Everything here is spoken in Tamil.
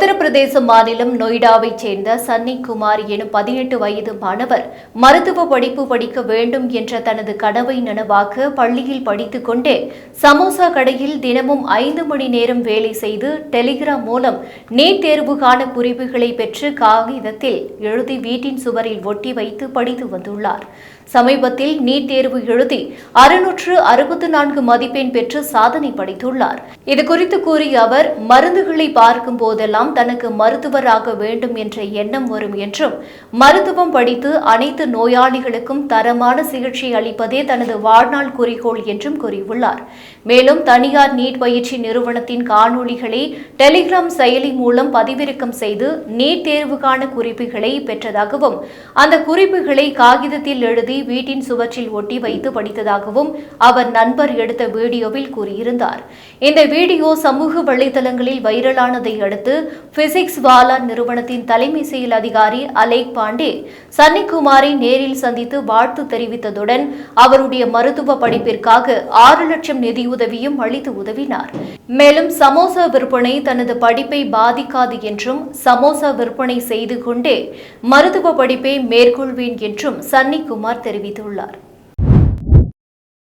உத்தரப்பிரதேச மாநிலம் நொய்டாவைச் சேர்ந்த சன்னி குமார் எனும் பதினெட்டு வயது மாணவர் மருத்துவ படிப்பு படிக்க வேண்டும் என்ற தனது கனவை நனவாக்க பள்ளியில் படித்துக் கொண்டே சமோசா கடையில் தினமும் ஐந்து மணி நேரம் வேலை செய்து டெலிகிராம் மூலம் நீட் தேர்வுக்கான குறிப்புகளை பெற்று காகிதத்தில் எழுதி வீட்டின் சுவரில் ஒட்டி வைத்து படித்து வந்துள்ளார். சமீபத்தில் நீட் தேர்வு எழுதி அறுநூற்று அறுபத்து நான்கு மதிப்பெண் பெற்று சாதனை படைத்துள்ளார். இதுகுறித்து கூறிய அவர் மருந்துகளை பார்க்கும் போதெல்லாம் தனக்கு மருத்துவராக வேண்டும் என்ற எண்ணம் வரும் என்றும் மருத்துவம் படித்து அனைத்து நோயாளிகளுக்கும் தரமான சிகிச்சை அளிப்பதே தனது வாழ்நாள் குறிக்கோள் என்றும் கூறியுள்ளார். மேலும் தனியார் நீட் பயிற்சி நிறுவனத்தின் காணொளிகளை டெலிகிராம் செயலி மூலம் பதிவிறக்கம் செய்து நீட் தேர்வுக்கான குறிப்புகளை பெற்றதாகவும் அந்த குறிப்புகளை காகிதத்தில் எழுதி வீட்டின் சுவற்றில் ஒட்டி வைத்து படித்ததாகவும் அவர் நண்பர் எடுத்த வீடியோவில் கூறியிருந்தார். இந்த வீடியோ சமூக வலைதளங்களில் வைரலானதை அடுத்து பிசிக்ஸ் வாலா நிறுவனத்தின் தலைமை செயல் அதிகாரி அலேக் பாண்டே சன்னிகுமாரை நேரில் சந்தித்து வாழ்த்து தெரிவித்ததுடன் அவருடைய மருத்துவ படிப்பிற்காக ஆறு லட்சம் நிதியுதவியும் அளித்து உதவினார் மேலும் சமோசா விற்பனை தனது படிப்பை பாதிக்காது என்றும் சமோசா விற்பனை செய்து கொண்டே மருத்துவ படிப்பை மேற்கொள்வேன் என்றும் சன்னிகுமார் தெரிவித்துள்ளார்